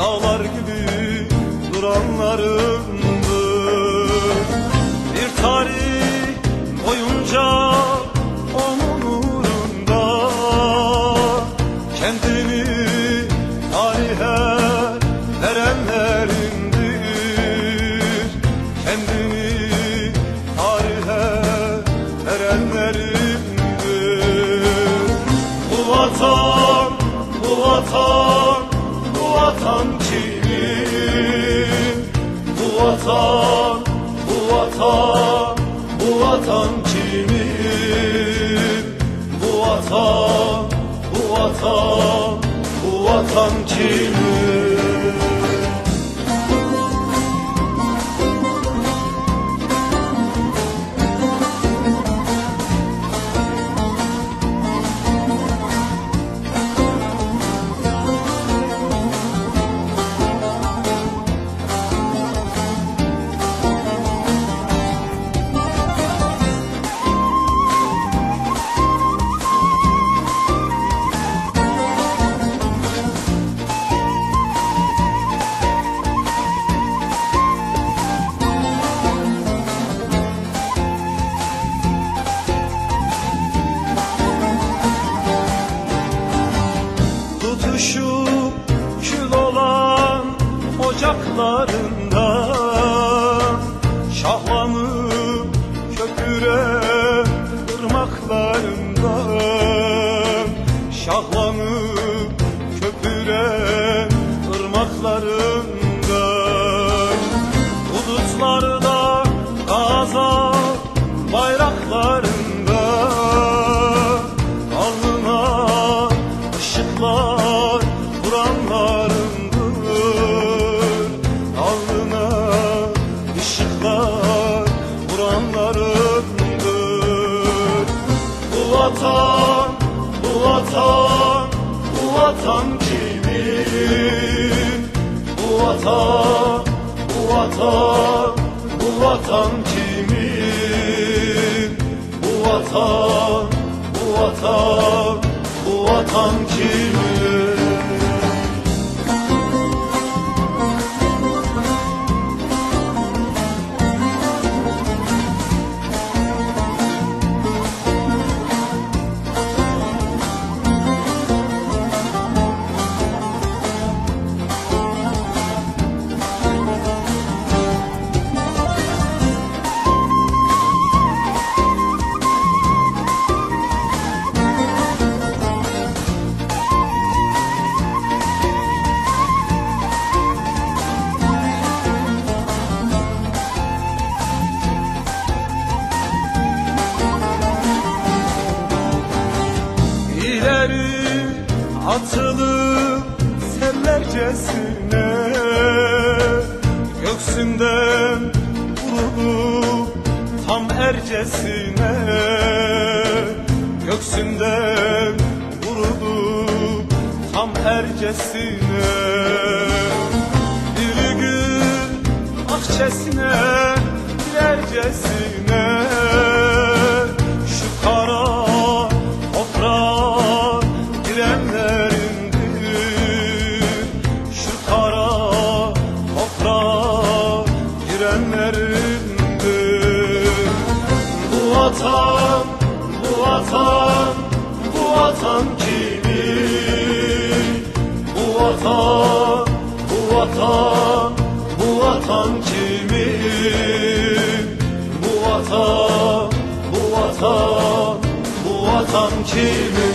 dağlar gibi duranlarındır Bir tarih boyunca onun uğrunda Kendini tarihe verenlerindir. Kendini tarihe verenlerindir. Bu vatan, bu vatan, vatan kimin? Bu vatan, bu vatan, bu vatan kimin? Bu vatan, bu vatan, bu vatan kimin? Işıklar vuranlarındır alnına ışıklar vuranlarındır bu vatan bu vatan bu vatan kimin? Bu vatan bu vatan bu vatan kimin? Bu vatan bu vatan bu vatan kimin atılıp sellercesine Göksünden vurulup tam ercesine Göksünden vurulup tam ercesine. Bir gün akçesine dilercesine vatan, bu vatan kimin? Bu vatan, bu vatan, bu vatan kimin? Bu vatan, bu vatan, bu vatan kimin?